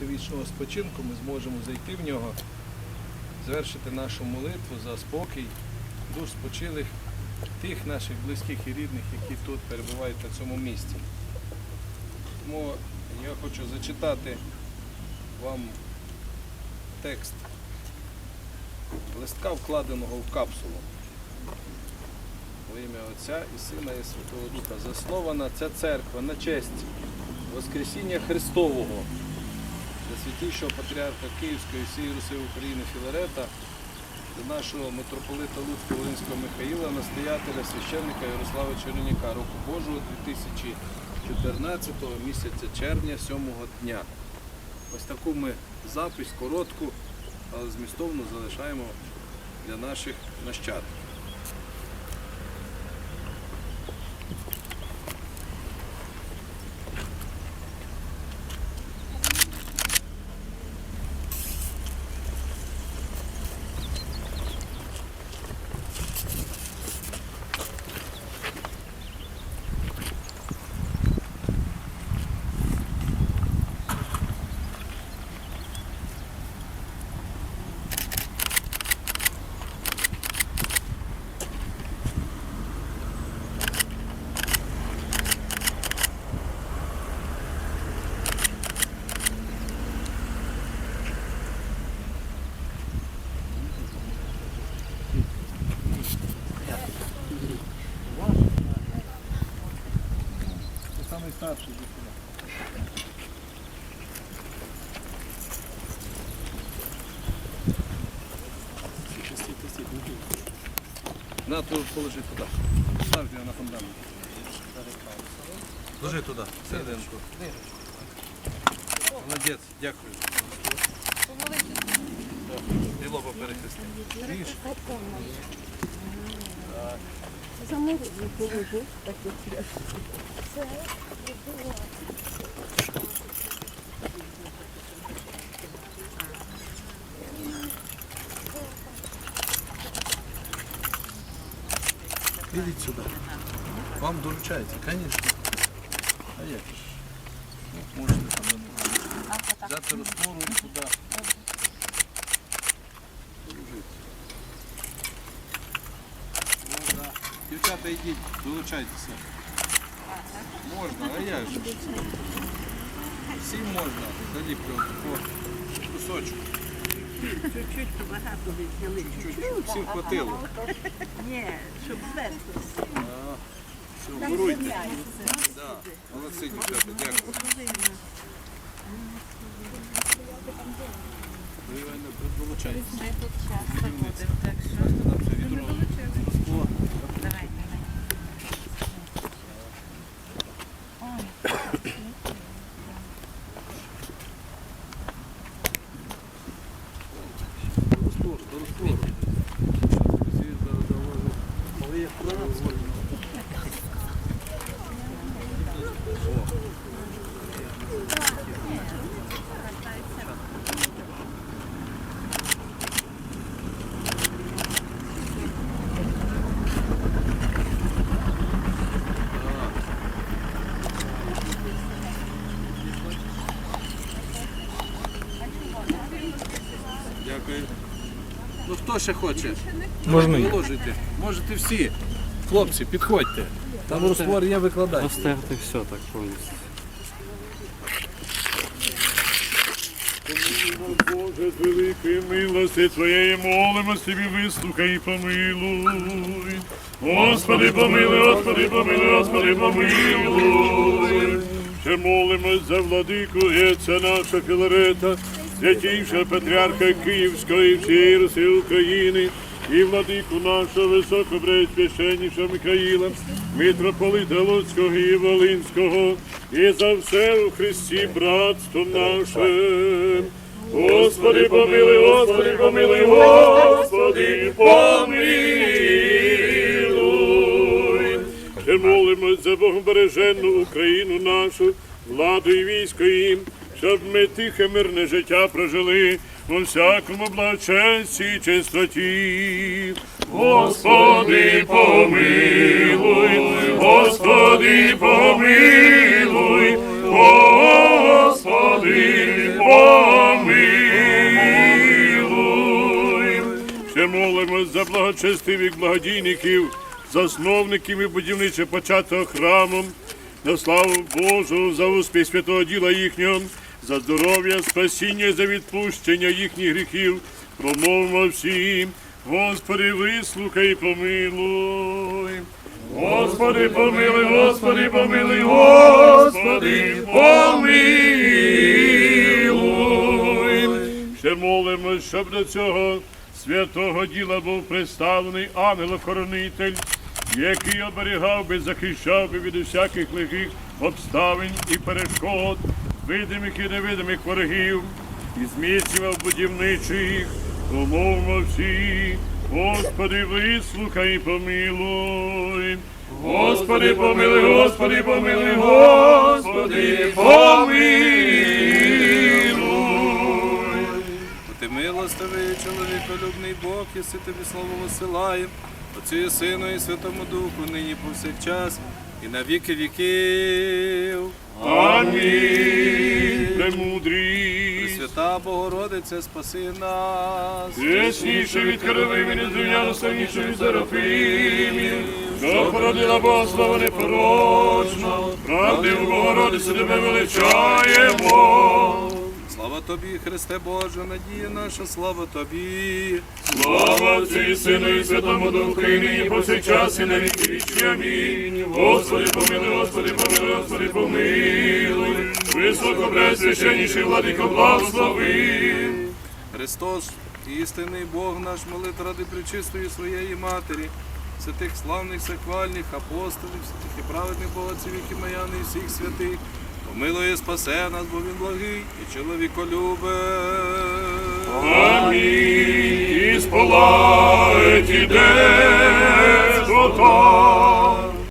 місце вічного спочинку, ми зможемо зайти в нього, звершити нашу молитву за спокій душ спочилих тих наших близьких і рідних, які тут перебувають на цьому місці. Тому я хочу зачитати вам текст листка, вкладеного в капсулу. Во ім'я Отця і Сина і Святого Духа. Заснована ця церква на честь Воскресіння Христового для святішого патріарха Київської всієї Руси України Філарета, до нашого митрополита Луцького Волинського Михаїла, настоятеля священника Ярослава Черніка, року Божого 2014 місяця червня, 7 дня. Ось таку ми запись коротку, але змістовно залишаємо для наших нащадків. Старший до сюди. На, то положи туди. Став його на фундамент. Ложи туди, серединку. Молодець, дякую. І лоба перехрести. Ріж. Замовлю, положу, так як я. Ідіть сюди. Вам доручається, звісно. А як ж? Ну, можете там взяти розтвору і туди. Положити. Ну, да. Дівчата, йдіть, долучайтеся. А як же? Всім можна. Заліплювати по кусочку. Чуть-чуть багато взяли. Чуть-чуть. Всім хватило. Ні, щоб зверху. Все, воруйте. Да. Молодці, дівчата, дякую. Ви. Ми тут часто будемо, так що Нам відро. О, давай, давай. До розтвору, до розтвору. Всі за- завозять. Але як правильно. Дякую. Ну хто ще хоче? Можна Положите. Можете всі. Хлопці, підходьте. Там розтвор є, викладайте. Оставте все так повністю. Боже, з великої милості Твоєї молимо собі вислухай і помилуй. Господи, помилуй, Господи, помилуй, Господи, помилуй. Ще молимось за владику Геця наша Філарета, святійшого патріарха Київського і всієї Руси України, і владику нашого високопреосвященнішого Михаїла, митрополита Луцького і Волинського, і за все у Христі братство наше. Господи, помилуй, Господи, помилуй, Господи, помилуй. Ще молимось за Богобереженну Україну нашу, владу і військо їм, щоб ми тихе мирне життя прожили у всякому благочесті і чистоті. Господи, помилуй, Господи, помилуй, Господи, помилуй. Ще молимось за благочестивих благодійників, засновників і будівничих початок храму, на славу Божу, за успіх святого діла їхнього, за здоров'я, спасіння, за відпущення їхніх гріхів. Промовимо всім, Господи, вислухай і помилуй. Господи, помилуй, Господи, помилуй, Господи, помилуй. Ще молимо, щоб до цього святого діла був представлений ангел-охоронитель, який оберігав би, захищав би від усяких лихих обставин і перешкод, видимих і невидимих ворогів, і зміцнював будівничих, помовмо всі, Господи, вислухай і помилуй. Господи, помилуй, Господи, помилуй, Господи, помилуй. Ти милостивий, чоловіколюбний Бог, єси тобі слово висилаєм, Отцю і Сину і Святому Духу, нині повсякчас, і на віки віків. Амінь. Премудрість. Пресвята Богородиця, спаси нас. Ясніше від Херовим і незвіняно славніше від Серафимів, що породила Бога слава непорочна, правди у Богородиці тебе величаємо. Тобі, Христе Боже, надія наша, слава тобі. Слава Отцю Сину і Святому Духу, і нині повсякчас і на віки вічні. Амінь. Господи, помилуй, Господи, помилуй, Господи, помилуй. Високо пресвященніший владико, благослови. Христос, істинний Бог наш, молит ради причистої своєї Матері, святих славних, саквальних апостолів, святих і праведних Богоців, які маяни і всіх святих помилує, спасе нас, бо він благий і чоловіколюбе. Амінь. І спалає ті де